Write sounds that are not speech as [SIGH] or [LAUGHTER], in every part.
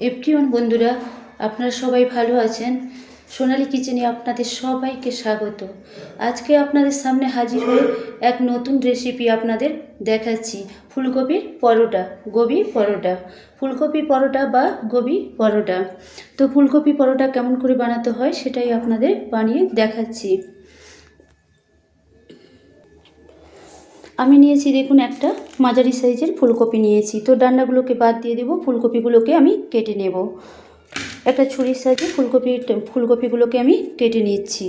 Everyone বন্ধুরা, আপনারা সবাই ভালো আছেন? সোনালি কিচেনে আপনাদের সবাইকে স্বাগত। আজকে আপনাদের সামনে হাজির হয়ে এক নতুন রেসিপি আপনাদের দেখাচ্ছি। ফুলকপির পরোটা, গোবি পরোটা। ফুলকপি পরোটা বা গোবি পরোটা। তো ফুলকপি পরোটা কেমন করে বানাতে হয় সেটাই আপনাদের বানিয়ে দেখাচ্ছি। আমি নিয়েছি দেখুন একটা মাঝারি সাইজের ফুলকপি নিয়েছি। তো ডান্ডাগুলোকে বাদ দিয়ে দেবো, ফুলকপিগুলোকে আমি কেটে নেব। একটা ছুরির সাইজে ফুলকপি ফুলকপিগুলোকে আমি কেটে নিচ্ছি।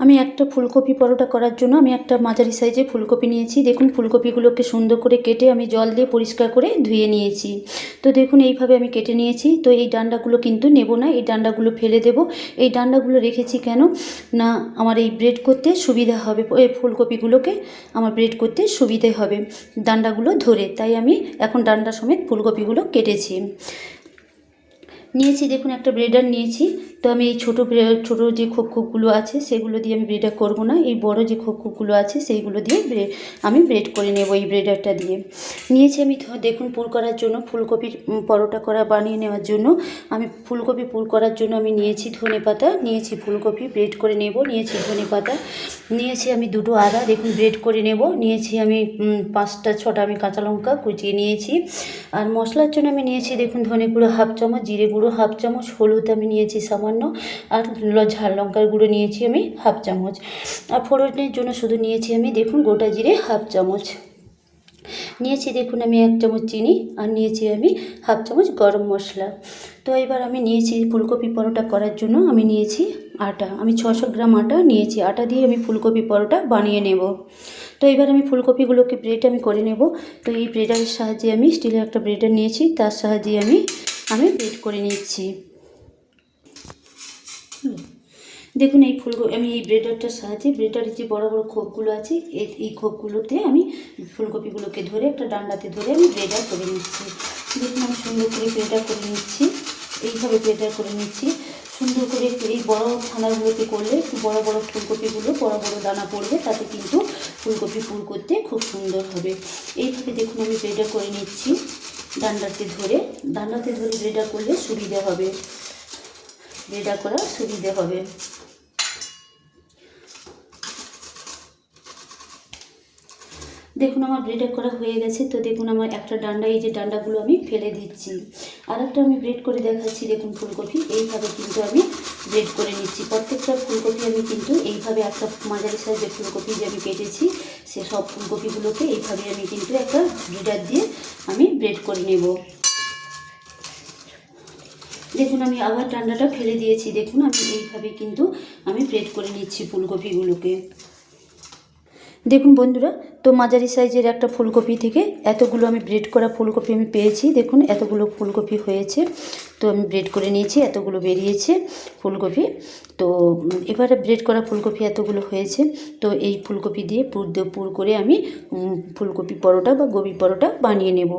আমি একটা ফুলকপি পরোটা করার জন্য আমি একটা মাঝারি সাইজে ফুলকপি নিয়েছি। দেখুন, ফুলকপিগুলোকে সুন্দর করে কেটে আমি জল দিয়ে পরিষ্কার করে ধুয়ে নিয়েছি। তো দেখুন, এইভাবে আমি কেটে নিয়েছি। তো এই ডান্ডাগুলো কিন্তু নেব না, এই ডান্ডাগুলো ফেলে দেব। এই ডান্ডাগুলো রেখেছি কেন? না, আমার এই ব্রেড করতে সুবিধা হবে। এই ফুলকপিগুলোকে আমার ব্রেড করতে সুবিধে হবে ডান্ডাগুলো ধরে। তাই আমি এখন ডান্ডা সমেত ফুলকপিগুলো কেটেছি। নিয়েছি, দেখুন, একটা ব্রেডার নিয়েছি। তো আমি এই ছোটো ছোটো যে খোপ খোপগুলো আছে, সেগুলো দিয়ে আমি ব্রেডার করব না। এই বড় যে খোপ খোপগুলো আছে, সেইগুলো দিয়ে আমি ব্রেড করে নেব এই ব্রেডারটা দিয়ে। নিয়েছি আমি দেখুন পুর করার জন্য, ফুলকপির পরোটা করা বানিয়ে নেওয়ার জন্য। আমি ফুলকপি পুর করার জন্য আমি নিয়েছি ধনে পাতা, নিয়েছি ফুলকপি ব্রেড করে নেব, নিয়েছি ধনে পাতা। নিয়েছি আমি দুটো আদা, দেখুন ব্রেড করে নেব। নিয়েছি আমি পাঁচটা, ছটা আমি কাঁচা লঙ্কা কুচিয়ে নিয়েছি। আর মশলার জন্য আমি নিয়েছি, দেখুন ধনে গুঁড়ো হাফ চামচ, জিরে গুঁড়ো হাফ চামচ, হলুদ আমি নিয়েছি সামান্য। আর ঝাল লঙ্কার গুঁড়ো নিয়েছি আমি হাফ চামচ। আর ফোড়নের জন্য শুধু নিয়েছি আমি, দেখুন, গোটা জিরে হাফ চামচ। নিয়েছি, দেখুন, আমি এক চামচ চিনি আর নিয়েছি আমি হাফ চামচ গরম মশলা। তো এবার আমি নিয়েছি ফুলকপি পরোটা করার জন্য আমি নিয়েছি আটা। আমি ছশো গ্রাম আটা নিয়েছি, আটা দিয়ে আমি ফুলকপি পরোটা বানিয়ে নেব। তো এবার আমি ফুলকপিগুলোকে ব্রেড আমি করে নেব। তো এই ব্রেডারের সাহায্যে আমি স্টিলের একটা ব্রেডার নিয়েছি, তার সাহায্যে আমি আমি ব্রেড করে নিচ্ছি। দেখুন। এই ফুলকপি আমি এই ব্রেডারটার সাহায্যে, ব্রেডারের যে বড় বড় খোপগুলো আছে এই খোপগুলোতে আমি ফুলকপিগুলোকে ধরে, একটা ডান্ডাতে ধরে আমি ব্রেডার করে নিচ্ছি। দেখুন আমি সুন্দর করে ব্রেডার করে নিচ্ছি, এইভাবে ব্রেডার করে নিচ্ছি। সুন্দর করে এই বড় ছানাগুলোতে করলে একটু বড় বড় ফুলকপিগুলো, বড় বড় দানা পড়বে তাতে কিন্তু ফুলকপি ফুল করতে খুব সুন্দর হবে। এইভাবে দেখুন আমি ব্রেডার করে নিচ্ছি, ডান্ডাতে ধরে। ডান্ডাতে ধরে ব্রেডার করলে সুবিধা হবে। ব্রেডার করা সুবিধে হবে। দেখুন, আমার ব্রেড করা হয়ে গেছে। তো দেখুন, আমার একটা ডান্ডা, এই যে ডান্ডাগুলো আমি ফেলে দিচ্ছি। আর একটা আমি ব্রেড করে দেখাচ্ছি, দেখুন ফুলকপি। এইভাবে কিন্তু আমি ব্রেড করে নিচ্ছি। প্রত্যেকটা ফুলকপি আমি কিন্তু এইভাবে একটা মাঝারি সাইজের ফুলকপি যে আমি কেটেছি, সে সব ফুলকপিগুলোকে এইভাবে আমি কিন্তু একটা ব্রেডার দিয়ে আমি ব্রেড করে নেব। দেখুন, আমি আবার ঠান্ডাটা ফেলে দিয়েছি। দেখুন, আমি এইভাবে কিন্তু আমি প্লেট করে নিচ্ছি ফুলকপিগুলোকে। দেখুন বন্ধুরা, তো মাঝারি সাইজের একটা ফুলকপি থেকে এতগুলো আমি ব্রেড করা ফুলকপি আমি পেয়েছি। দেখুন, এতগুলো ফুলকপি হয়েছে। তো আমি ব্রেড করে নিয়েছি, এতগুলো বেরিয়েছে ফুলকপি। তো এবারে ব্রেড করা ফুলকপি এতগুলো হয়েছে, তো এই ফুলকপি দিয়ে পুর দিয়ে পুর করে আমি ফুলকপি পরোটা বা গোবি পরোটা বানিয়ে নেব।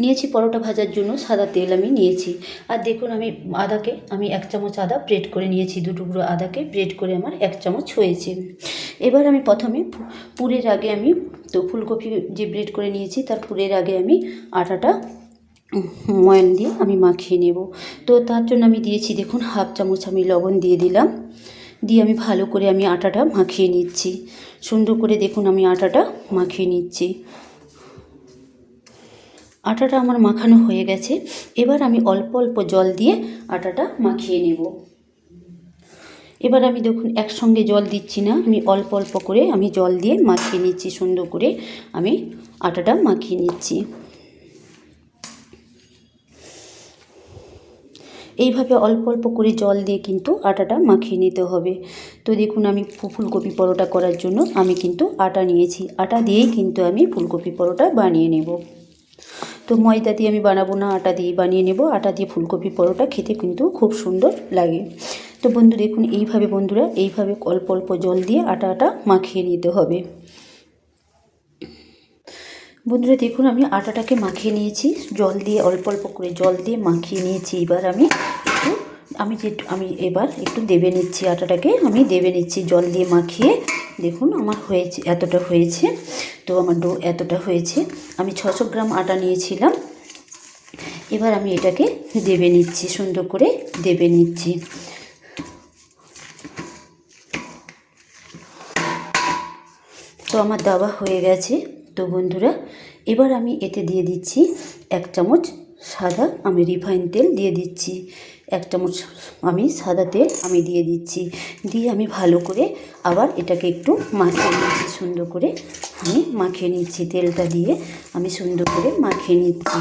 নিয়েছি পরোটা ভাজার জন্য সাদা তেল আমি নিয়েছি। আর দেখুন আমি আদাকে, আমি এক চামচ আদা ব্রেড করে নিয়েছি, দু টুকরো আদাকে ব্রেড করে আমার এক চামচ হয়েছে। এবার আমি প্রথমে পুরের আগে আমি, তো ফুলকপি যে ব্রেড করে নিয়েছি, তার পুরের আগে আমি আটাটা ময়ান দিয়ে আমি মাখিয়ে নেব। তো তার জন্য আমি দিয়েছি, দেখুন, হাফ চামচ আমি লবণ দিয়ে দিলাম। দিয়ে আমি ভালো করে আমি আটাটা মাখিয়ে নিচ্ছি। সুন্দর করে দেখুন, আমি আটাটা মাখিয়ে নিচ্ছি। আটাটা আমার মাখানো হয়ে গেছে। এবার আমি অল্প অল্প জল দিয়ে আটাটা মাখিয়ে নেব। এবার আমি দেখুন, একসঙ্গে জল দিচ্ছি না। আমি অল্প অল্প করে আমি জল দিয়ে মাখিয়ে নিচ্ছি, সুন্দর করে আমি আটাটা মাখিয়ে নিচ্ছি। এইভাবে অল্প অল্প করে জল দিয়ে কিন্তু আটাটা মাখিয়ে নিতে হবে। তো দেখুন, আমি ফুলকপি পরোটা করার জন্য আমি কিন্তু আটা নিয়েছি। আটা দিয়েই কিন্তু আমি ফুলকপি পরোটা বানিয়ে নেব। তো ময়দা দিয়ে আমি বানাবো না, আটা দিয়ে বানিয়ে নেব। আটা দিয়ে ফুলকপি পরোটা খেতে কিন্তু খুব সুন্দর লাগে। তো বন্ধু, দেখুন, এইভাবে বন্ধুরা, এইভাবে অল্প অল্প জল দিয়ে আটাটা মাখিয়ে নিতে হবে। বন্ধুরা, দেখুন, আমি আটাটাকে মাখিয়ে নিয়েছি। জল দিয়ে, অল্প অল্প করে জল দিয়ে মাখিয়ে নিয়েছি। এবার আমি একটু, আমি যে আমি এবার একটু দেবে নিচ্ছি আটাটাকে। আমি দেবে নিচ্ছি জল দিয়ে মাখিয়ে। দেখুন, আমার হয়েছে, এতটা হয়েছে। তো আমার ডো এতটা হয়েছে। আমি ছশো গ্রাম আটা নিয়েছিলাম। এবার আমি এটাকে দেবে নিচ্ছি, সুন্দর করে দেবে নিচ্ছি। তো আমার দাবা হয়ে গেছে। তো বন্ধুরা এবার আমি এতে দিয়ে দিচ্ছি এক চামচ সাদা আমি রিফাইন তেল দিয়ে দিচ্ছি। এক চামচ আমি সাদা তেল আমি দিয়ে দিচ্ছি। দিয়ে আমি ভালো করে আবার এটাকে একটু মাখিয়ে নিচ্ছি। সুন্দর করে আমি মাখিয়ে নিচ্ছি তেলটা দিয়ে। আমি সুন্দর করে মাখিয়ে নিচ্ছি।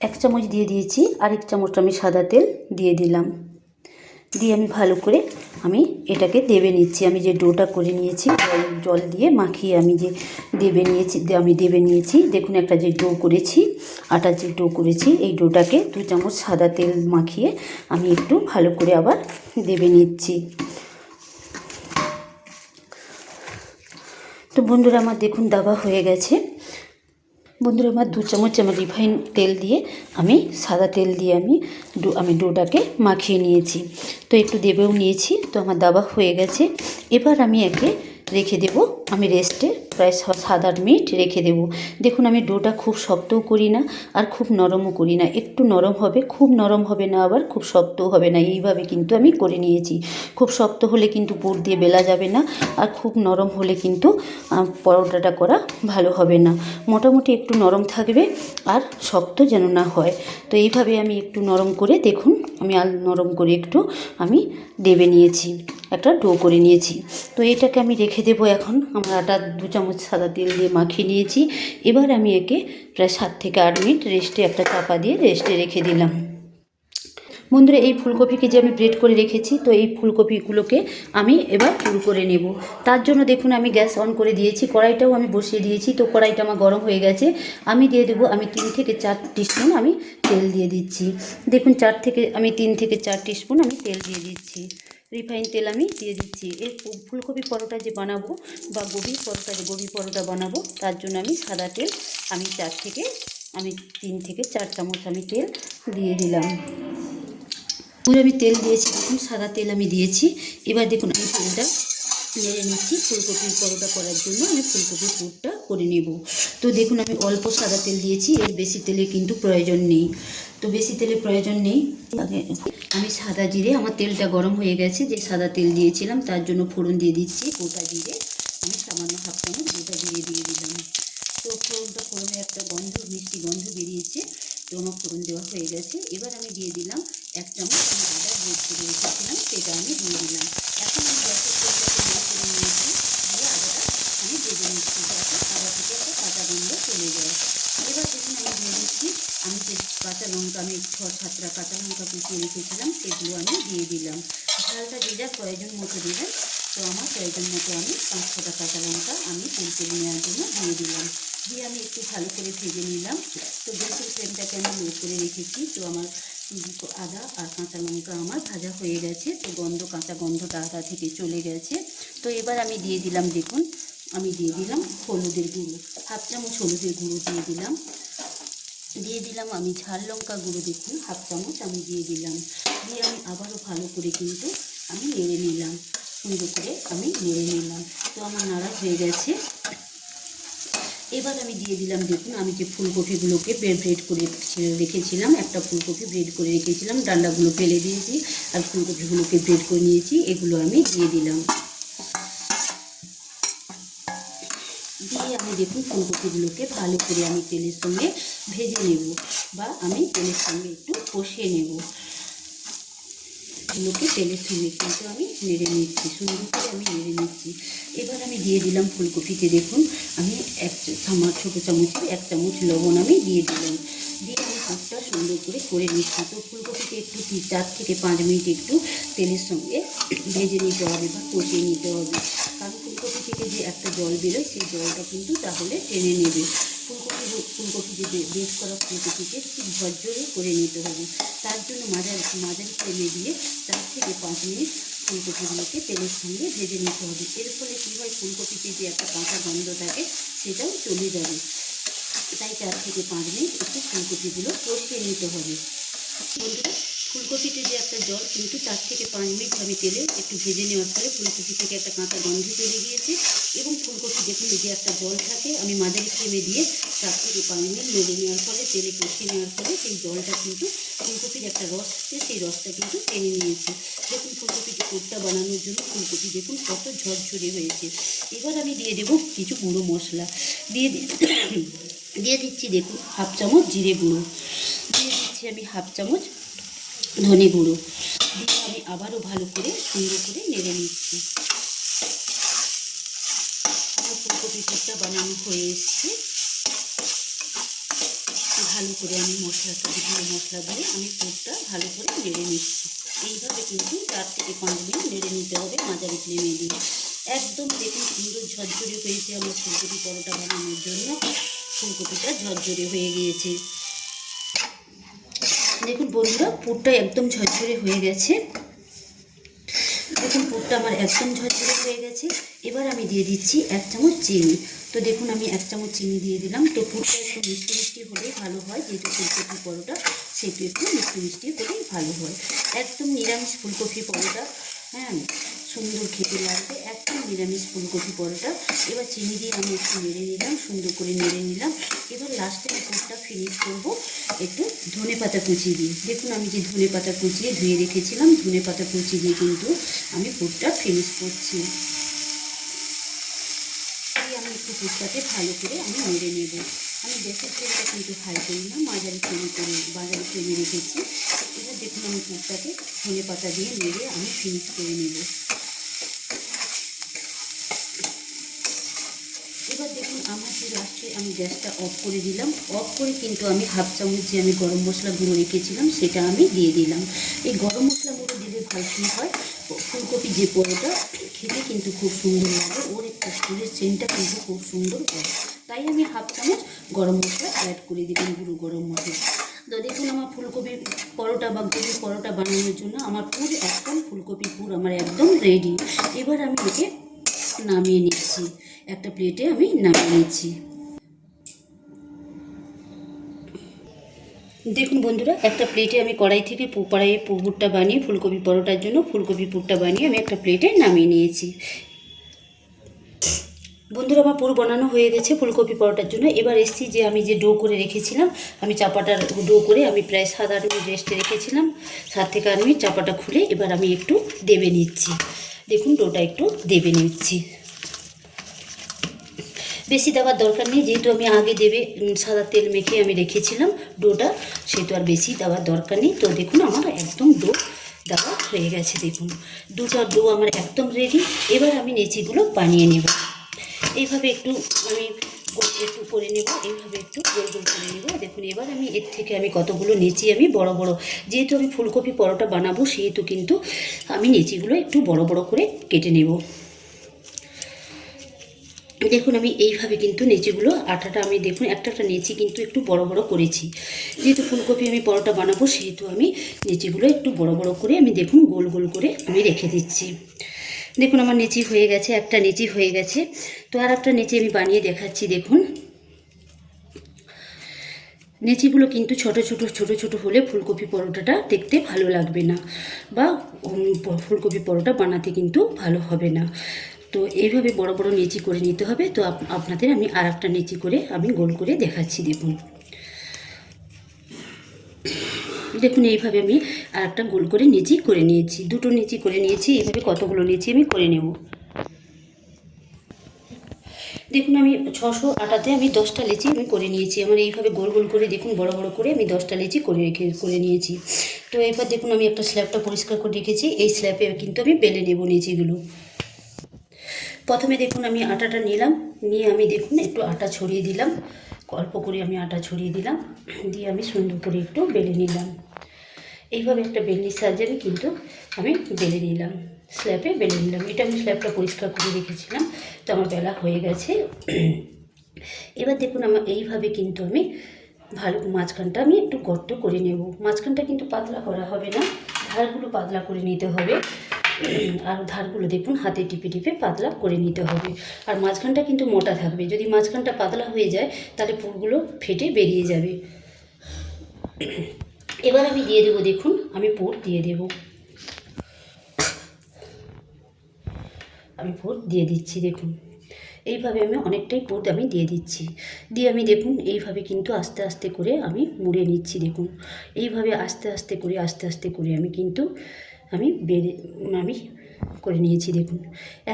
এক চামচ দিয়ে দিয়েছি। আরেক চামচ আমি সাদা তেল দিয়ে দিলাম। দিয়ে আমি ভালো করে আমি এটাকে দেবে নিচ্ছি। আমি যে ডোটা করে নিয়েছি, জল জল দিয়ে মাখিয়ে আমি যে দেবে নিয়েছি আমি দেবে নিয়েছি। দেখুন একটা যে ডো করেছি আটার যে ডো করেছি, এই ডোটাকে দু চামচ সাদা তেল মাখিয়ে আমি একটু ভালো করে আবার দেবে নিচ্ছি। তো বন্ধুরা, আমার দেখুন দাবা হয়ে গেছে। বন্ধুরা, আমার দু চামচ আমার রিফাইন তেল দিয়ে, আমি সাদা তেল দিয়ে আমি ডো আমি ডোটাকে মাখিয়ে নিয়েছি। তো একটু দেবেও নিয়েছি, তো আমার দাবা হয়ে গেছে। এবার আমি একে রেখে দেব আমি রেস্টে প্রায় সাত আট মিনিট রেখে দেব। দেখুন, আমি ডোটা খুব শক্তও করি না আর খুব নরমও করি না। একটু নরম হবে, খুব নরম হবে না আবার, খুব শক্তও হবে না। এইভাবে কিন্তু আমি করে নিয়েছি। খুব শক্ত হলে কিন্তু পুর দিয়ে বেলা যাবে না আর খুব নরম হলে কিন্তু পরোটাটা করা ভালো হবে না। মোটামুটি একটু নরম থাকবে আর শক্ত যেন না হয়। তো এইভাবে আমি একটু নরম করে, দেখুন, আমি আল, নরম করে একটু আমি দেবে নিয়েছি। একটা ডো করে নিয়েছি। তো এটাকে আমি রেখে দেবো এখন আটা দু চামচ সাদা তেল দিয়ে মাখিয়ে নিয়েছি। এবার আমি একে প্রায় সাত থেকে আট মিনিট রেস্টে একটা চাপা দিয়ে রেস্টে রেখে দিলাম। বন্ধুরা, এই ফুলকপিকে যে আমি ব্রেড করে রেখেছি, তো এই ফুলকপিগুলোকে আমি এবার পুর করে নেব। তার জন্য দেখুন, আমি গ্যাস অন করে দিয়েছি, কড়াইটাও আমি বসিয়ে দিয়েছি। তো কড়াইটা আমার গরম হয়ে গেছে। আমি দিয়ে দেবো, আমি তিন থেকে চার টিস্পুন আমি তেল দিয়ে দিচ্ছি। দেখুন, চার থেকে, আমি তিন থেকে চার টিস্পুন আমি তেল দিয়ে দিচ্ছি। রিফাইন তেল আমি দিয়ে দিচ্ছি। এর ফুলকপি পরোটা যে বানাবো বা গোবি পরোটা যে গোবি পরোটা বানাবো, তার জন্য আমি সাদা তেল, আমি চার থেকে, আমি তিন থেকে চার চামচ আমি তেল দিয়ে দিলাম। পুরো আমি তেল দিয়েছি, দেখুন সাদা তেল আমি দিয়েছি। এবার দেখুন আমি তেলটা নেড়ে নিচ্ছি ফুলকপির পরোটা করার জন্য আমি ফুলকপির পুরটা করে নেব। তো দেখুন, আমি অল্প সাদা তেল দিয়েছি, এর বেশি তেলে কিন্তু প্রয়োজন নেই। তো বেশি তেলের প্রয়োজন নেই। আমি সাদা জিরে, আমার তেলটা গরম হয়ে গেছে, যে সাদা তেল দিয়েছিলাম, তার জন্য ফোড়ন দিয়ে দিচ্ছি, গোটা জিরে। আমি সামান্য হাফ চামচ গোটা জিরে দিয়ে দিলাম। তো ফোড়নটা ফোড়নে একটা গন্ধ, মিষ্টি গন্ধ বেরিয়েছে, তো আমার ফোড়ন দেওয়া হয়ে গেছে। এবার আমি দিয়ে দিলাম এক চামচ আদা গ্রেড করে রেখেছিলাম, সেটা আমি দিয়ে দিলাম। এখন আমি তেলটাকে নেড়ে করে নিয়েছি দিয়ে আদাটা আমি ভেজে নিচ্ছি যাতে আদা থেকে একটা কাঁচা গন্ধ চলে যায়। এবার দেখুন আমি দিয়ে দিচ্ছি, আমি যে কাঁচা লঙ্কা আমি ছ সাতটা কাঁচা লঙ্কা কুচিয়ে রেখেছিলাম, সেগুলো আমি দিয়ে দিলাম। ঝালটা যে যার প্রয়োজন মতো দেবেন, তো আমার প্রয়োজন মতো আমি পাঁচ ছটা কাঁচা লঙ্কা আমি পুরপুরি নেওয়ার জন্য দিয়ে দিলাম। দিয়ে আমি একটু ভালো করে ভেজে নিলাম। তো গ্যাসের ফ্লেমটাকে আমি লো করে রেখেছি, তো আমার আদা আর কাঁচা লঙ্কা আমার ভাজা হয়ে গেছে, তো গন্ধ, কাঁচা গন্ধটা আদা থেকে চলে গেছে। তো এবার আমি দিয়ে দিলাম, দেখুন আমি দিয়ে দিলাম হলুদের গুঁড়ো। হাফ চামচ হলুদের গুঁড়ো দিয়ে দিলাম। দিয়ে দিলাম আমি ঝাল লঙ্কা গুঁড়ো দেখুন, হাফ চামচ আমি দিয়ে দিলাম। দিয়ে আমি আবারও ভালো করে কিন্তু আমি নেড়ে নিলাম। সুন্দর করে আমি নেড়ে নিলাম। তো আমার নাড়া হয়ে গেছে। এবার আমি দিয়ে দিলাম দেখুন, আমি যে ফুলকপিগুলোকে ব্রেড করে রেখেছিলাম, একটা ফুলকপি ব্রেড করে রেখেছিলাম, ডান্ডাগুলো ফেলে দিয়েছি, আর ফুলকপিগুলোকে ব্রেড করে নিয়েছি, এগুলো আমি দিয়ে দিলাম দিয়ে আমি দেখুন ফুলকপিগুলোকে ভালো করে আমি তেলের সঙ্গে ভেজে নেব বা আমি তেলের সঙ্গে একটু কষিয়ে নেব। এগুলোকে তেলের সঙ্গে কিন্তু আমি নেড়ে নিচ্ছি, সুন্দর করে আমি নেড়ে নিচ্ছি। এবার আমি দিয়ে দিলাম ফুলকপিতে দেখুন, আমি এক চামচ ছোটো চামচের এক চামচ লবণ আমি দিয়ে দিলাম। দিয়ে আমি পুরটা সুন্দর করে করে নিচ্ছি। তো ফুলকপিকে একটু চার থেকে পাঁচ মিনিট একটু তেলের সঙ্গে ভেজে নিতে হবে বা কষিয়ে নিতে হবে কারণ ফুলকপি থেকে যে একটা জল বেরোয় সেই জলটা কিন্তু তাহলে টেনে নেবে। ফুলকপি ফুলকপি যে বেশ করা ফুলকপিকে খুব ঝরঝরে করে নিতে হবে। তার জন্য মাঝারি মাঝারি ফ্লেমে দিয়ে চার থেকে পাঁচ মিনিট ফুলকপিগুলোকে তেলের সঙ্গে ভেজে নিতে হবে। এর ফলে কী হয়, ফুলকপিতে যে একটা কাঁচা গন্ধ থাকে, সেটাও চলে যাবে। তাই চার থেকে পাঁচ মিনিট একটু ফুলকপিগুলো কষিয়ে নিতে হবে। ফুলকপিতে যে একটা জল, কিন্তু তার থেকে পাঁচ মিনিট আমি তেলে একটু ভেজে নেওয়ার পরে ফুলকপি থেকে একটা কাঁচা গন্ধ চলে গিয়েছে এবং ফুলকপি দেখুন যে একটা জল থাকে, আমি মাঝারি ফ্লেমে দিয়ে চার থেকে পাঁচ মিনিট নেড়ে নেওয়ার ফলে তেলে কষিয়ে নেওয়ার ফলে সেই জলটা কিন্তু, ফুলকপির একটা রস সেই রসটা কিন্তু টেনে নিয়েছে। দেখুন ফুলকপিতে কোটটা বানানোর জন্য ফুলকপি দেখুন কত ঝরঝরে হয়েছে। এবার আমি দিয়ে দেবো কিছু গুঁড়ো মশলা। দিয়ে [COUGHS] দিয়ে দিচ্ছি দেখুন, হাফ চামচ জিরে গুঁড়ো। দিয়ে দিচ্ছি আমি হাফ চামচ ধনে গুঁড়ো। আমি আবারও ভালো করে সুন্দর করে নেড়ে নিচ্ছি। আমার ফুলকপি পুরটা বানানো হয়ে এসছে। ভালো করে আমি মশলাটা গুঁড়ো মশলা দিয়ে আমি পুরটা ভালো করে নেড়ে নিচ্ছি। এইভাবে কিন্তু চার থেকে পাঁচ মিনিট নেড়ে নিতে হবে, মাঝারি ফ্লেমে দিয়ে। একদম দেখুন সুন্দর ঝরঝরে হয়েছে আমার ফুলকপি পরোটা বানানোর জন্য। ফুলকপিটা ঝরঝরে হয়ে গিয়েছে। দেখুন বন্ধুরা, পুরটা একদম ঝরঝরে হয়ে গেছে। দেখুন, পুরটা আমার একদম ঝরঝরে হয়ে গেছে। এবার আমি দিয়ে দিচ্ছি এক চামচ চিনি। তো দেখুন, আমি এক চামচ চিনি দিয়ে দিলাম। তো পুরটা একটু মিষ্টি মিষ্টি হলেই ভালো হয়। যেহেতু ফুলকপি পরোটা সেটি একটু মিষ্টি মিষ্টি হলেই ভালো হয়। একদম নিরামিষ ফুলকপি পরোটা হ্যাঁ সুন্দর খেতে লাগবে। একদম নিরামিষ ফুলকপি পরোটা। এবার চিনি দিয়ে আমি একটু নেড়ে নিলাম, সুন্দর করে নেড়ে নিলাম। এবার লাস্টে পুরটা ফিনিশ করব। একটু ধনে পাতা কুচি দিয়ে দেখুন আমি যে ধনে পাতা কুচিয়ে ধুয়ে রেখেছিলাম, ধনে পাতা কুচি দিয়ে কিন্তু আমি পুরটা ফিনিশ করছি। আমি একটু পুরটাকে ভালো করে আমি নেড়ে নেব। আমি গ্যাসের ফ্লেমটা কিন্তু হাই করি না, মাঝারি ফ্লেমে করে মাঝারি ফ্লেমে রেখেছি। এবার দেখুন আমি পুরটাকে ধনে পাতা দিয়ে নেড়ে আমি ফিনিশ করে নেব এবার দেখুন আমার যে লাস্টে আমি গ্যাসটা অফ করে দিলাম। অফ করে কিন্তু আমি হাফ চামচ যে আমি গরম মশলা গুঁড়ো রেখেছিলাম, সেটা আমি দিয়ে দিলাম। এই গরম মশলা গুঁড়ো দিলে ভালো হয়, ফুলকপি যে পরোটা, খেতে কিন্তু খুব সুন্দর লাগে। ওর একটা ফুলের চেনটা কিন্তু খুব সুন্দর হয়। তাই আমি হাফ চামচ গরম মশলা অ্যাড করে দিলাম গুঁড়ো গরম মশলা। তো দেখুন, আমার ফুলকপি পরোটা বা গোবি পরোটা বানানোর জন্য আমার পুর, একদম ফুলকপি পুর আমার একদম রেডি এবার আমি একে নামিয়ে নিচ্ছি। একটা প্লেটে আমি নামিয়ে নিচ্ছি। দেখুন বন্ধুরা, একটা প্লেটে আমি কড়াই থেকে কড়াইয়ে পুরটা বানিয়ে ফুলকপি পরোটার জন্য ফুলকপি পুরটা বানিয়ে আমি একটা প্লেটে নামিয়ে নিয়েছি। বন্ধুরা, আমার পুরো বানানো হয়ে গেছে ফুলকপি পরোটার জন্য। এবার এসছি যে আমি যে ডো করে রেখেছিলাম, আমি চাপাটার ডো করে আমি প্রায় সাত আট মিনিট রেস্টে রেখেছিলাম। সাত থেকে আট মিনিট চাপাটা খুলে এবার আমি একটু দেবে নিচ্ছি। দেখুন ডোটা একটু দেবে নিচ্ছি। বেশি দেওয়ার দরকার নেই, যেহেতু আমি আগে দেবে সাদা তেল মেখে আমি রেখেছিলাম ডোটা, সেহেতু আর বেশি দেওয়ার দরকার নেই। তো দেখুন, আমার একদম ডো দেওয়া হয়ে গেছে, দেখুন। দুটো ডো আমার একদম রেডি এবার আমি নেচিগুলো বানিয়ে নেব। এইভাবে একটু আমি একটু করে নেব, এইভাবে একটু গোল গোল করে নেব। দেখুন, এবার আমি এর থেকে আমি কতগুলো নেচি আমি বড় বড়, যেহেতু আমি ফুলকপি পরোটা বানাবো, সেহেতু কিন্তু আমি নেচিগুলো একটু বড় বড় করে কেটে নেব। দেখুন আমি এইভাবে কিন্তু নেচিগুলো, আটাটা আমি দেখুন একটা একটা নেচি কিন্তু একটু বড় বড় করেছি। যেহেতু ফুলকপি আমি পরোটা বানাবো, সেহেতু আমি নেচিগুলো একটু বড় বড় করে আমি দেখুন গোল গোল করে আমি রেখে দিচ্ছি। দেখুন আমার নেচি হয়ে গেছে, একটা নেচি হয়ে গেছে। তো আর একটা নেচি আমি বানিয়ে দেখাচ্ছি, দেখুন। নেচিগুলো কিন্তু ছোট ছোট ছোট ছোট হলে ফুলকপি পরোটাটা দেখতে ভালো লাগবে না। বা ফুলকপি পরোটা বানাতে কিন্তু ভালো হবে না। তো এইভাবে বড় বড় নেচি করে নিতে হবে। তো আপ- আপনাদের আমি আর একটা নেচি করে আমি গোল করে দেখাচ্ছি দেখুন। দেখুন, এইভাবে আমি আর একটা গোল করে নেচি করে নিয়েছি। দুটো নেচি করে নিয়েছি, এইভাবে কতগুলো নেচি আমি করে নেব। দেখুন, আমি ছশো আটাতে আমি দশটা লেচি আমি করে নিয়েছি। আমার এইভাবে গোল গোল করে দেখুন, বড় বড় করে আমি দশটা লেচি করে রেখে, করে নিয়েছি। তো এবার দেখুন, আমি একটা স্ল্যাবটা পরিষ্কার করে রেখেছি। এই স্ল্যাবে কিন্তু আমি বেলে নেব নেচিগুলো প্রথমে দেখুন আমি আটাটা নিলাম, নিয়ে আমি দেখুন একটু আটা ছড়িয়ে দিলাম। অল্প করে আমি আটা ছড়িয়ে দিলাম, দিয়ে আমি সুন্দর করে একটু বেলে নিলাম। এইভাবে একটা বেলনির সাহায্যে আমি কিন্তু আমি বেলে নিলাম, স্ল্যাবে বেলে নিলাম। এটা আমি স্ল্যাবটা পরিষ্কার করে রেখেছিলাম, তো আমার বেলা হয়ে গেছে। এবার দেখুন আমার এইভাবে কিন্তু আমি ভালো মাঝখানটা আমি একটু গর্ত করে নেব। মাঝখানটা কিন্তু পাতলা করা হবে না, ধারগুলো পাতলা করে নিতে হবে। আর ধারগুলো দেখুন, হাতে টিপে টিপে পাতলা করে নিতে হবে। আর মাঝখানটা কিন্তু মোটা থাকবে। যদি মাঝখানটা পাতলা হয়ে যায়, তাহলে পুরগুলো ফেটে বেরিয়ে যাবে। এবার আমি দিয়ে দেবো, দেখুন, আমি পুর দিয়ে দেবো। আমি পুর দিয়ে দিচ্ছি, দেখুন। এইভাবে আমি অনেকটাই পুর আমি দিয়ে দিচ্ছি। দিয়ে আমি, দেখুন, এইভাবে কিন্তু আস্তে আস্তে করে আমি মুড়ে নিচ্ছি, দেখুন। এইভাবে আস্তে আস্তে করে, আস্তে আস্তে করে আমি কিন্তু আমি বেড়ে, আমি করে নিয়েছি দেখুন।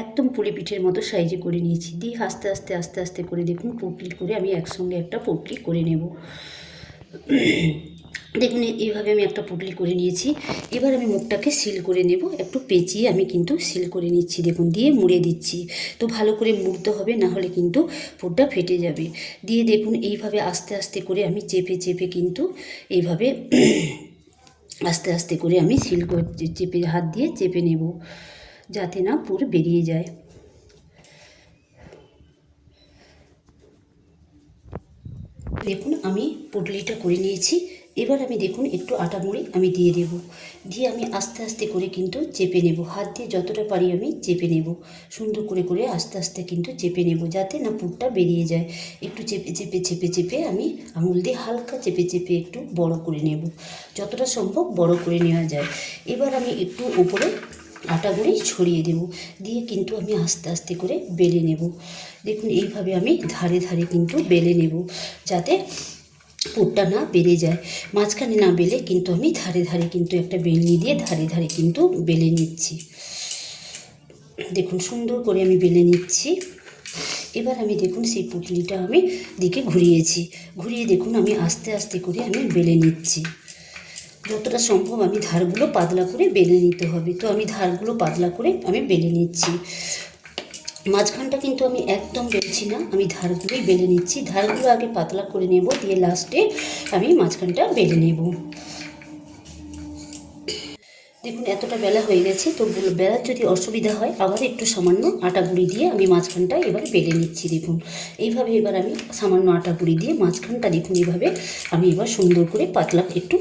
একদম পুলি পিঠের মতো সাইজে করে নিয়েছি। দিয়ে আস্তে আস্তে আস্তে আস্তে করে দেখুন পুটলি করে আমি একসঙ্গে একটা পুটলি করে নেব। দেখুন এইভাবে আমি একটা পুটলি করে নিয়েছি। এবার আমি মুখটাকে সিল করে নেব। একটু পেঁচিয়ে আমি কিন্তু সিল করে নিচ্ছি। দেখুন দিয়ে মুড়ে দিচ্ছি। তো ভালো করে মুড়তে হবে, না হলে কিন্তু পুরটা ফেটে যাবে। দিয়ে দেখুন এইভাবে আস্তে আস্তে করে আমি চেপে চেপে কিন্তু এইভাবে আস্তে আস্তে করে আমি সিল চেপে হাত দিয়ে চেপে নেব, যাতে না পুর বেরিয়ে যায়। দেখুন, আমি পুটলিটা করে নিয়েছি। এবার আমি দেখুন একটু আটা মুড়ি আমি দিয়ে দেব। দিয়ে আমি আস্তে আস্তে করে কিন্তু চেপে নেব। হাত দিয়ে যতটা পারি আমি চেপে নেব। সুন্দর করে করে আস্তে আস্তে কিন্তু চেপে নেব যাতে না পুরটা বেরিয়ে যায়। একটু চেপে চেপে চেপে চেপে আমি আঙুল দিয়ে হালকা চেপে চেপে একটু বড় করে নেব। যতটা সম্ভব বড় করে নেওয়া যায়। এবার আমি একটু উপরে আটা গুঁড়ি ছড়িয়ে দেব। দিয়ে কিন্তু আমি আস্তে আস্তে করে বেলে নেব। দেখুন এইভাবে আমি ধারে ধারে কিন্তু বেলে নেব। যাতে পুরটা না বেড়ে যায়। মাঝখানে না বেলে কিন্তু আমি ধারে ধারে কিন্তু একটা বেলনি দিয়ে ধারে ধারে কিন্তু বেলে নিচ্ছি। দেখুন, সুন্দর করে আমি বেলে নিচ্ছি। এবার আমি দেখুন সেই পুটলিটা আমি দিকে ঘুরিয়েছি। ঘুরিয়ে দেখুন, আমি আস্তে আস্তে করে আমি বেলে নিচ্ছি। যতটা সম্ভব আমি ধারগুলো পাতলা করে বেলে নিতে হবে। তো আমি ধারগুলো পাতলা করে আমি বেলে নিচ্ছি। মাঝখানটা কিন্তু আমি একদম বেলছি না, আমি ধারগুলোই বেলে নিচ্ছি। ধারগুলো আগে পাতলা করে নেব, দিয়ে লাস্টে আমি মাঝখানটা বেলে নেব। দেখুন, এতটা বেলা হয়ে গেছে, তো বেলার যদি অসুবিধা হয়, আবার একটু সামান্য আটা গুঁড়ি দিয়ে আমি মাঝখানটা এবার বেলে নিচ্ছি, দেখুন। এইভাবে এবার আমি সামান্য আটা গুঁড়ি দিয়ে মাঝখানটা, দেখুন, এইভাবে আমি এবার সুন্দর করে পাতলা একটু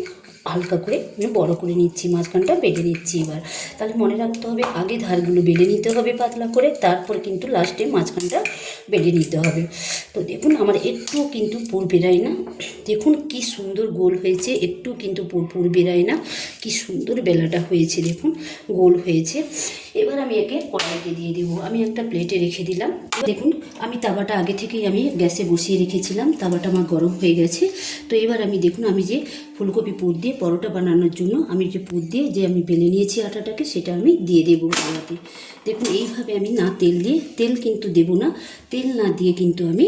হালকা করে আমি বড় করে নিচ্ছি, মাঝখানটা বেঁধে নিচ্ছি এবার। তাহলে মনে রাখতে হবে, আগে ধারগুলো বেলে নিতে হবে পাতলা করে, তারপর কিন্তু লাস্টে মাঝখানটা বেলে নিতে হবে। তো দেখুন, আমার একটু কিন্তু পুর বেরায় না। দেখুন কি সুন্দর গোল হয়েছে, একটু কিন্তু পুর পুর বেরায় না। কি সুন্দর বেলাটা হয়েছে, দেখুন, গোল হয়েছে। এবার আমি একে কড়াইতে দিয়ে দেবো। আমি একটা প্লেটে রেখে দিলাম। দেখুন, আমি তাওয়াটা আগে থেকেই আমি গ্যাসে বসিয়ে রেখেছিলাম। তাওয়াটা আমার গরম হয়ে গেছে। তো এবার আমি দেখুন, আমি যে ফুলকপি পুর দিয়ে পরোটা বানানোর জন্য আমি যে পুর দিয়ে যে আমি বেলে নিয়েছি আটাটাকে, সেটা আমি দিয়ে দেবো তাওয়াতে দেখুন, এইভাবে আমি না তেল দিয়ে, তেল কিন্তু দেব না। তেল না দিয়ে কিন্তু আমি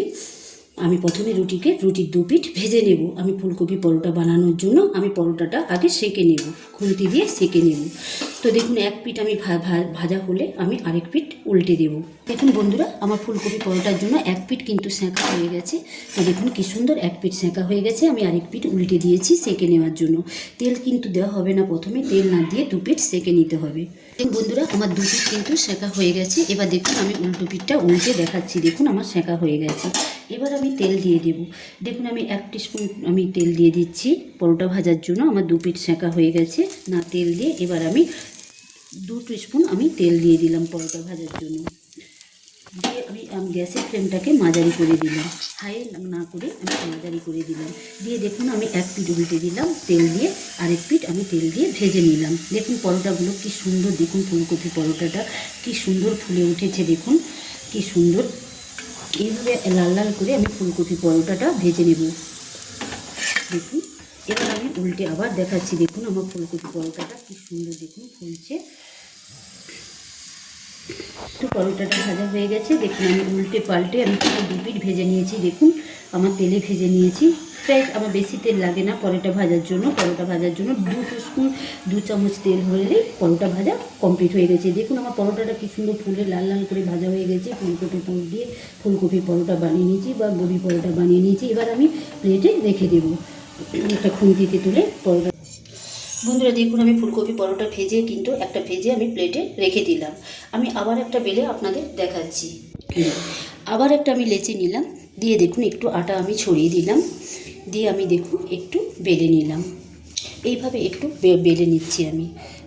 আমি প্রথমে রুটিকে, রুটির দু পিঠ ভেজে নেব। আমি ফুলকপি পরোটা বানানোর জন্য আমি পরোটাটা আগে সেঁকে নেব, খুন্তি দিয়ে সেঁকে নেব। তো দেখুন, এক পিঠ আমি ভাজা হলে আমি আরেক পিঠ উল্টে দেব। দেখুন বন্ধুরা, আমার ফুলকপি পরোটার জন্য এক পিঠ কিন্তু সেঁকা হয়ে গেছে। তো দেখুন কি সুন্দর এক পিঠ সেঁকা হয়ে গেছে, আমি আরেক পিঠ উল্টে দিয়েছি সেঁকে নেওয়ার জন্য। তেল কিন্তু দেওয়া হবে না প্রথমে, তেল না দিয়ে দু পিঠ সেঁকে নিতে হবে। দেখুন বন্ধুরা, আমার দু পিঠ কিন্তু সেঁকা হয়ে গেছে। এবার দেখুন, আমি উল্টো পিঠটা উল্টে দেখাচ্ছি। দেখুন, আমার সেঁকা হয়ে গেছে। এবার আমি তেল দিয়ে দেব। দেখুন, আমি এক স্পুন আমি তেল দিয়ে দিচ্ছি পরোটা ভাজার জন্য। আমার দু পিঠ সেঁকা হয়ে গেছে। না তেল দিয়ে এবার আমি দু স্পুন আমি তেল দিয়ে দিলাম পরোটা ভাজার জন্য। দিয়ে আমি আমি, গ্যাসের ফ্লেমটাকে মাঝারি করে দিলাম। হাই না করে আমি মাঝারি করে দিলাম। দিয়ে দেখুন আমি এক পিঠ উল্টে দিলাম তেল দিয়ে, আরেক পিঠ আমি তেল দিয়ে ভেজে নিলাম। দেখুন পরোটাগুলো কি সুন্দর, দেখুন ফুলকপি পরোটাটা, কি সুন্দর ফুলে উঠেছে দেখুন, কি সুন্দর। এইভাবে লাল লাল করে আমি ফুলকপি পরোটাটা ভেজে নেব। দেখুন, এবার আমি উল্টে আবার দেখাচ্ছি, দেখুন আমার ফুলকপি পরোটাটা কি সুন্দর, দেখুন ফুলছে। তো পরোটাটা ভাজা হয়ে গেছে। দেখুন, আমি উল্টে পাল্টে আমি পুরো দু পিঠ ভেজে নিয়েছি, দেখুন। আমার তেলে ভেজে নিয়েছি। প্রায় আমার বেশি তেল লাগে না পরোটা ভাজার জন্য। পরোটা ভাজার জন্য দু স্পুন দু চামচ তেল হলেই পরোটা ভাজা কমপ্লিট হয়ে গেছে। দেখুন, আমার পরোটাটা কি সুন্দর ফুলে লাল লাল করে ভাজা হয়ে গেছে। ফুলকপি পুর দিয়ে ফুলকপি পরোটা বানিয়ে নিয়েছি বা গোবি পরোটা বানিয়ে নিয়েছি। এবার আমি প্লেটে রেখে দেবো। একটা খুন্তিতে তুলে পরোটা বন্ধুরা, দেখুন, আমি ফুলকপি পরোটা ভেজে কিন্তু একটা ভেজে আমি প্লেটে রেখে দিলাম। আমি আবার একটা বেলে আপনাদের দেখাচ্ছি। আবার একটা আমি লেচে নিলাম। দিয়ে দেখুন, একটু আটা আমি ছড়িয়ে দিলাম। দিয়ে আমি দেখুন, একটু বেলে নিলাম। এইভাবে একটু বেলে নিচ্ছি আমি।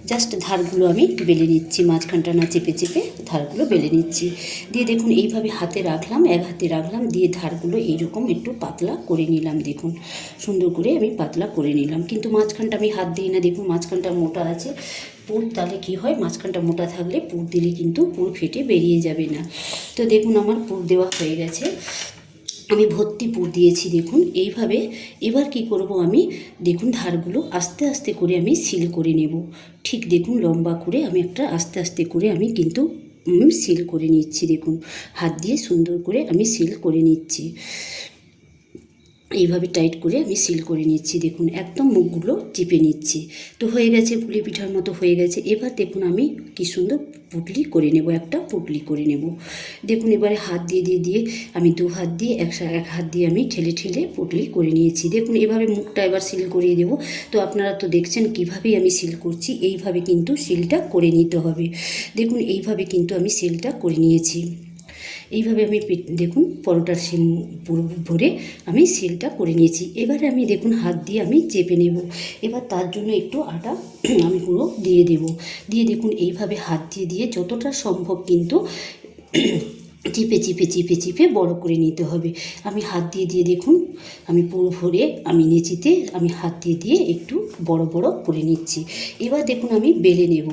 জাস্ট ধারগুলো আমি বেলে নিচ্ছি, মাঝখানটা না চেপে চেপে ধারগুলো বেলে নিচ্ছি। দিয়ে দেখুন, এইভাবে হাতে রাখলাম, এক হাতে রাখলাম, দিয়ে ধারগুলো এইরকম একটু পাতলা করে নিলাম, দেখুন। সুন্দর করে আমি পাতলা করে নিলাম। কিন্তু মাঝখানটা আমি হাত দিই না, দেখুন মাঝখানটা মোটা আছে। পুর তাহলে কি হয়, মাঝখানটা মোটা থাকলে পুর দিলে কিন্তু পুর ফেটে বেরিয়ে যাবে না। তো দেখুন, আমার পুর দেওয়া হয়ে গেছে। আমি ভর্তি পুর দিয়েছি, দেখুন। এইভাবে এবার কি করব আমি? দেখুন, ধারগুলো আস্তে আস্তে করে আমি সিল করে নেব। ঠিক দেখুন, লম্বা করে আমি একটা আস্তে আস্তে করে আমি কিন্তু সিল করে নিচ্ছি, দেখুন। হাত দিয়ে সুন্দর করে আমি সিল করে নিচ্ছি। এইভাবে টাইট করে আমি সিল করে নিচ্ছি, দেখুন। একদম মুখগুলো চিপে নিচ্ছি। তো হয়ে গেছে, পুলি পিঠার মতো হয়ে গেছে। এবার দেখুন আমি কি সুন্দর পুটলি করে নেব, একটা পুটলি করে নেব। দেখুন, এবারে হাত দিয়ে দিয়ে দিয়ে আমি দু হাত দিয়ে একসা এক হাত দিয়ে আমি ঠেলে ঠেলে পুটলি করে নিয়েছি। দেখুন, এভাবে মুখটা এবার সিল করিয়ে দেব। তো আপনারা তো দেখছেন কীভাবেই আমি সিল করছি, এইভাবে কিন্তু সিলটা করে নিতে হবে। দেখুন, এইভাবে কিন্তু আমি সিলটা করে নিয়েছি। এইভাবে আমি দেখুন পরোটার পুরো ভরে আমি সিলটা করে নিয়েছি। এবারে আমি দেখুন হাত দিয়ে আমি চেপে নেব। এবার তার জন্য একটু আটা [CLEARS THROAT] আমি পুরো দিয়ে দেব। দিয়ে দেখুন এইভাবে হাত দিয়ে দিয়ে যতটা সম্ভব কিন্তু [CLEARS THROAT] চিপে চিপে চিপে চিপে বড় করে নিতে হবে। আমি হাত দিয়ে দিয়ে দেখুন আমি পুরো ভরে আমি নিচিতে আমি হাত দিয়ে দিয়ে একটু বড় বড় করে নিচ্ছি। এবার দেখুন আমি বেলে নেব।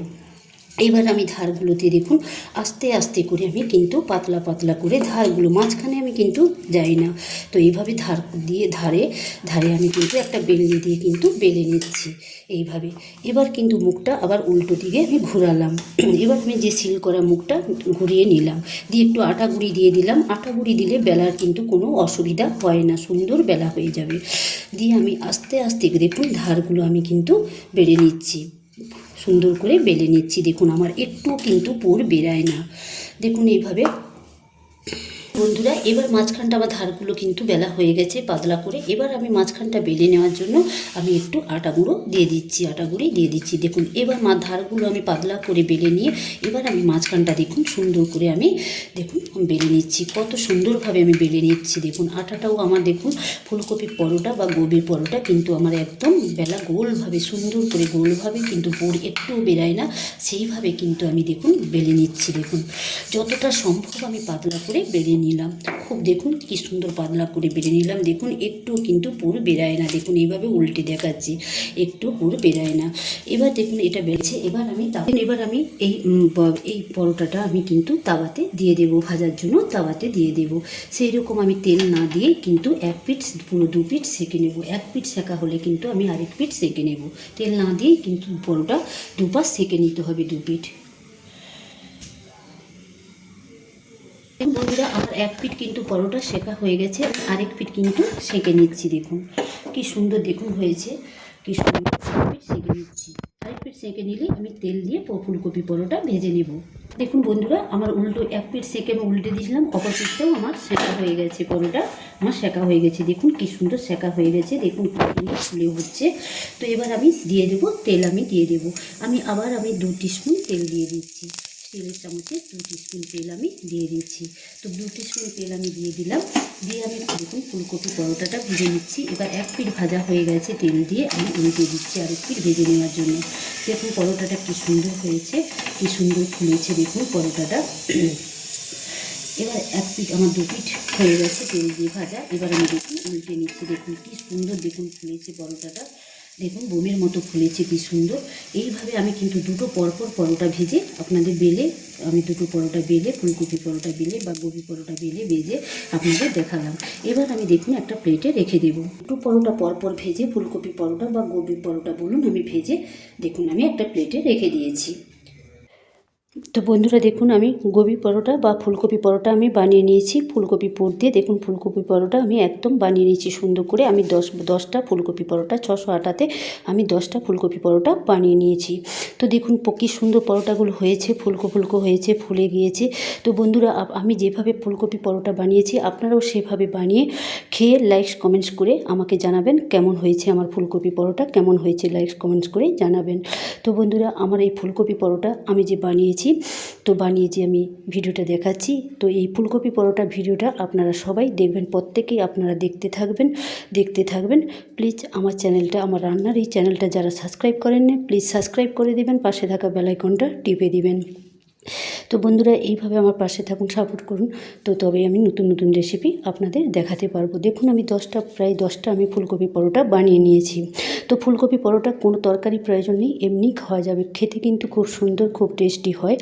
এবার আমি ধারগুলোতে দেখুন, আস্তে আস্তে করে আমি কিন্তু পাতলা পাতলা করে ধারগুলো, মাঝখানে আমি কিন্তু যাই না। তো এইভাবে ধার দিয়ে ধারে ধারে আমি কিন্তু একটা বেলনি দিয়ে কিন্তু বেলে নিচ্ছি এইভাবে। এবার কিন্তু মুখটা আবার উল্টো দিকে আমি ঘোরালাম। [CLEARS THROAT] এবার আমি যে সিল করা মুখটা ঘুরিয়ে নিলাম, দিয়ে একটু আটা গুঁড়ি দিয়ে দিলাম। আটা গুঁড়ি দিলে বেলার কিন্তু কোনো অসুবিধা হয় না, সুন্দর বেলা হয়ে যাবে। দিয়ে আমি আস্তে আস্তে দেখুন, ধারগুলো আমি কিন্তু বেড়ে নিচ্ছি। সুন্দর করে বেলে নিচ্ছি। দেখুন আমার একটু কিন্তু পুর বেরায় না। দেখুন এইভাবে বন্ধুরা, এবার মাঝখানটা আমার ধারগুলো কিন্তু বেলা হয়ে গেছে, পাতলা করে। এবার আমি মাঝখানটা বেলে নেওয়ার জন্য আমি একটু আটা গুঁড়ো দিয়ে দিচ্ছি, আটা গুঁড়ি দিয়ে দিচ্ছি। দেখুন, এবার মা ধারগুলো আমি পাতলা করে বেলে নিয়ে এবার আমি মাঝখানটা দেখুন, সুন্দর করে আমি দেখুন বেলে নিচ্ছি। কত সুন্দরভাবে আমি বেলে নিচ্ছি। দেখুন, আটাটাও আমার দেখুন ফুলকপি পরোটা বা গোবি পরোটা কিন্তু আমার একদম বেলা গোলভাবে, সুন্দর করে গোলভাবে কিন্তু পুর একটুও বেরায় না, সেইভাবে কিন্তু আমি দেখুন, বেলে নিচ্ছি। দেখুন, যতটা সম্ভব আমি পাতলা করে বেলে নিলাম। খুব দেখুন কি সুন্দর পাতলা করে বেলে নিলাম। দেখুন, একটু কিন্তু পুর বেরায় না। দেখুন, এইভাবে উল্টে দেখাচ্ছি। একটু পুর বেরায় না। এবার দেখুন, এটা বেড়েছে। এবার আমি তা- এবার আমি এই এই পরোটাটা আমি কিন্তু তাওয়াতে দিয়ে দেব। ভাজার জন্য তাওয়াতে দিয়ে দেব। সেই রকম আমি তেল না দিয়ে কিন্তু এক পিট পুরো দু পিট সেঁকে নেব। এক পিট সেঁকা হলে কিন্তু আমি আরেক পিট সেঁকে নেব। তেল না দিয়েই কিন্তু পরোটা দুপাশ সেঁকে নিতে হবে দু পিঠ। বন্ধুরা, আমার এক পিঠ কিন্তু পরোটা শেখা হয়ে গেছে আরেক পিঠ কিন্তু সেঁকে নিচ্ছি, দেখুন। কি সুন্দর, দেখুন, হয়েছে। কি সুন্দর পিঠ সেঁকে নিচ্ছি। আরেক পিঠ সেঁকে নিলে আমি তেল দিয়ে ফুলকপি পরোটা ভেজে নেব। দেখুন বন্ধুরা, আমার উল্টো এক পিঠ সেঁকে আমি উল্টে দিয়েছিলাম অপর পিঠটাও আমার সেঁকা হয়ে গেছে, পরোটা আমার সেঁকা হয়ে গেছে। দেখুন কি সুন্দর সেঁকা হয়ে গেছে, দেখুন ফুলে হচ্ছে তো এবার আমি দিয়ে দেবো, তেল আমি দিয়ে দেবো। আমি আবার আমি দু টিস্পুন তেল দিয়ে দিচ্ছি। তেলের চামচে দু টিস্পুন তেল আমি দিয়ে দিচ্ছি। তো দু টিস্পুন তেল আমি দিয়ে দিলাম। দিয়ে আমি দেখুন ফুলকপি পরোটাটা ভেজে নিচ্ছি। এবার এক পিঠ ভাজা হয়ে গেছে তেল দিয়ে আমি উল্টে দিচ্ছি আরেক পিঠ ভেজে নেওয়ার জন্য। দেখুন পরোটাটা কি সুন্দর হয়েছে, কি সুন্দর ফুলেছে দেখুন পরোটাটা। এবার এক পিঠ আমার দু পিঠ হয়ে গেছে তেল দিয়ে ভাজা। এবার আমি দেখুন উল্টে নিচ্ছি। দেখুন কি সুন্দর দেখুন ফুলেছে পরোটাটা। দেখুন, বোমের মতো ফুলেছে, কি সুন্দর। এইভাবে আমি কিন্তু দুটো পরপর পরোটা ভেজে আপনাদের বেলে, আমি দুটো পরোটা বেলে, ফুলকপি পরোটা বেলে বা গোবি পরোটা বেলে, ভেজে আপনাদের দেখালাম। এবার আমি দেখুন, একটা প্লেটে রেখে দেবো। দুটো পরোটা পরপর ভেজে ফুলকপি পরোটা বা গোবি পরোটা বলুন, আমি ভেজে দেখুন, আমি একটা প্লেটে রেখে দিয়েছি। তো বন্ধুরা দেখুন, আমি গোবি পরোটা বা ফুলকপি পরোটা আমি বানিয়ে নিয়েছি। ফুলকপি পুর দিয়ে দেখুন, ফুলকপি পরোটা আমি একদম বানিয়ে নিয়েছি সুন্দর করে। আমি দশ, দশটা ফুলকপি পরোটা, ছশো আটাতে আমি দশটা ফুলকপি পরোটা বানিয়ে নিয়েছি। তো দেখুন কি সুন্দর পরোটাগুলো হয়েছে, ফুলকো ফুলকো হয়েছে, ফুলে গিয়েছে। তো বন্ধুরা আমি যেভাবে ফুলকপি পরোটা বানিয়েছি, আপনারাও সেভাবে বানিয়ে খেয়ে লাইকস কমেন্টস করে আমাকে জানাবেন কেমন হয়েছে আমার ফুলকপি পরোটা, কেমন হয়েছে লাইকস কমেন্টস করে জানাবেন। তো বন্ধুরা, আমার এই ফুলকপি পরোটা আমি যে বানিয়েছি বানিয়েছি তো বানিয়ে যে আমি ভিডিওটা দেখাচ্ছি, তো এই ফুলকপি পরোটা ভিডিওটা আপনারা সবাই দেখবেন, প্রত্যেকেই আপনারা দেখতে থাকবেন দেখতে থাকবেন। প্লিজ আমার চ্যানেলটা, আমার রান্নার এই চ্যানেলটা যারা সাবস্ক্রাইব করেন প্লিজ সাবস্ক্রাইব করে দেবেন, পাশে থাকা বেলাইকনটা টিপে দিবেন। তো বন্ধুরা, এইভাবে আমার পাশে থাকুন সাপোর্ট করুন। তো তবে আমি নতুন নতুন রেসিপি আপনাদের দেখাতে পারব। দেখুন, আমি দশটা, প্রায় দশটা আমি ফুলকপি পরোটা বানিয়ে নিয়েছি। তো ফুলকপি পরোটা কোনো তরকারি প্রয়োজন নেই এমনি খাওয়া যাবে। খেতে কিন্তু খুব সুন্দর, খুব টেস্টি হয়।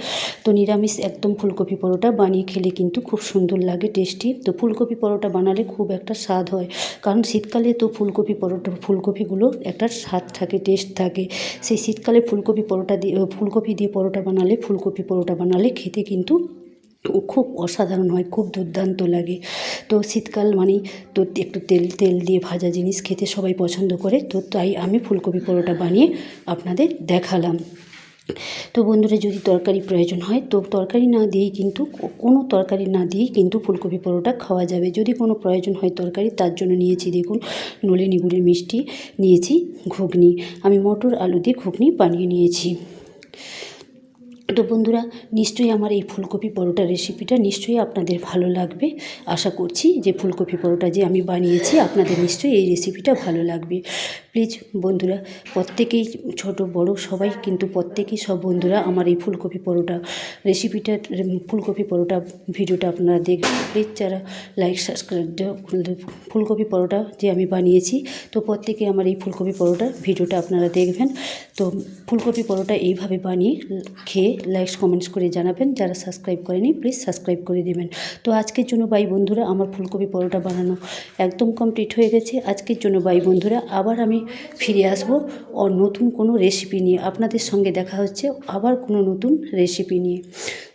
তো নিরামিষ একদম ফুলকপি পরোটা বানিয়ে খেলে কিন্তু খুব সুন্দর লাগে টেস্টি তো ফুলকপি পরোটা বানালে খুব একটা স্বাদ হয়। কারণ শীতকালে তো ফুলকপি পরোটা, ফুলকপিগুলো একটা স্বাদ থাকে টেস্ট থাকে। সেই শীতকালে ফুলকপি পরোটা দিয়ে, ফুলকপি দিয়ে পরোটা বানালে ফুলকপি পরোটা বানালে খেতে কিন্তু খুব অসাধারণ হয়, খুব দুর্দান্ত লাগে। তো শীতকাল মানেই তো একটু তেল তেল দিয়ে ভাজা জিনিস খেতে সবাই পছন্দ করে, তো তাই আমি ফুলকপি পরোটা বানিয়ে আপনাদের দেখালাম। তো বন্ধুরা, যদি তরকারি প্রয়োজন হয়, তো তরকারি না দিয়েই কিন্তু, কোনো তরকারি না দিয়েই কিন্তু ফুলকপি পরোটা খাওয়া যাবে। যদি কোনো প্রয়োজন হয় তরকারি, তার জন্য নিয়েছি দেখুন নলিনী গুড়ের মিষ্টি, নিয়েছি ঘুগনি। আমি মটর আলু দিয়ে ঘুগনি বানিয়ে নিয়েছি। তো বন্ধুরা, নিশ্চয়ই আমার এই ফুলকপি পরোটা রেসিপিটা নিশ্চয়ই আপনাদের ভালো লাগবে। আশা করছি যে ফুলকপি পরোটা যে আমি বানিয়েছি, আপনাদের নিশ্চয়ই এই রেসিপিটা ভালো লাগবে। প্লিজ বন্ধুরা, প্রত্যেকেই ছোট, বড় সবাই কিন্তু প্রত্যেকেই সব বন্ধুরা আমার এই ফুলকপি পরোটা রেসিপিটা ফুলকপি পরোটা ভিডিওটা আপনারা দেখবেন। প্লিজ যারা লাইক সাবস্ক্রাইব ফুলকপি পরোটা যে আমি বানিয়েছি, তো প্রত্যেকে আমার এই ফুলকপি পরোটা ভিডিওটা আপনারা দেখবেন। তো ফুলকপি পরোটা এইভাবে বানিয়ে খেয়ে লাইকস কমেন্টস করে জানাবেন। যারা সাবস্ক্রাইব করেনি প্লিজ সাবস্ক্রাইব করে দেবেন। তো আজকের জন্য বাই বন্ধুরা, আমার ফুলকপি পরোটা বানানো একদম কমপ্লিট হয়ে গেছে। আজকের জন্য বাই বন্ধুরা, আবার আমি ফিরে আসব ও নতুন কোনো রেসিপি নিয়ে আপনাদের সঙ্গে দেখা হচ্ছে আবার কোনো নতুন রেসিপি নিয়ে।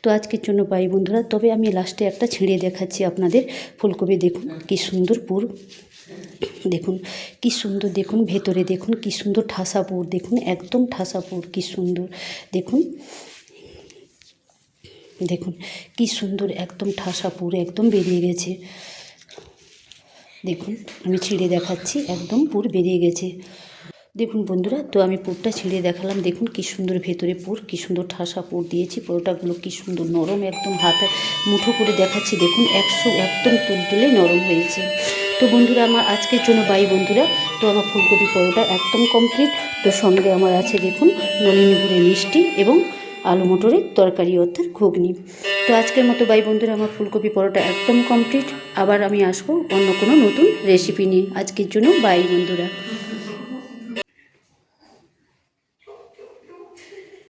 তো আজকের জন্য বাই বন্ধুরা। তবে আমি লাস্টে একটা ছিঁড়ে দেখাচ্ছি আপনাদের। ফুলকপি দেখুন, কি সুন্দর পুর। দেখুন, কি সুন্দর, দেখুন ভেতরে, দেখুন কি সুন্দর ঠাসা পুর। দেখুন, একদম ঠাসা পুর, কি সুন্দর। দেখুন দেখুন, কি সুন্দর, একদম ঠাসা পুর, একদম বেরিয়ে গেছে। দেখুন, আমি ছিঁড়ে দেখাচ্ছি, একদম পুর বেরিয়ে গেছে। দেখুন বন্ধুরা, তো আমি পুরটা ছিঁড়ে দেখালাম। দেখুন কি সুন্দর ভেতরে পুর, কি সুন্দর ঠাসা পুর দিয়েছি। পরোটাগুলো কি সুন্দর নরম, একদম হাতে মুঠো করে দেখাচ্ছি। দেখুন, একশো একদম তুলতুলে নরম হয়েছে। তো বন্ধুরা, আমার আজকের জন্য বাই বন্ধুরা। তো আমার ফুলকপি পরোটা একদম কমপ্লিট তো সঙ্গে আমার আছে, দেখুন, নলিনী মিষ্টি এবং আলু মটরের তরকারি অর্থাৎ ঘুগনি। তো আজকের মতো বাই বন্ধুরা আমার ফুলকপি পরোটা একদম কমপ্লিট আবার আমি আসব অন্য কোনো নতুন রেসিপি নিয়ে। আজকের জন্য বাই বন্ধুরা।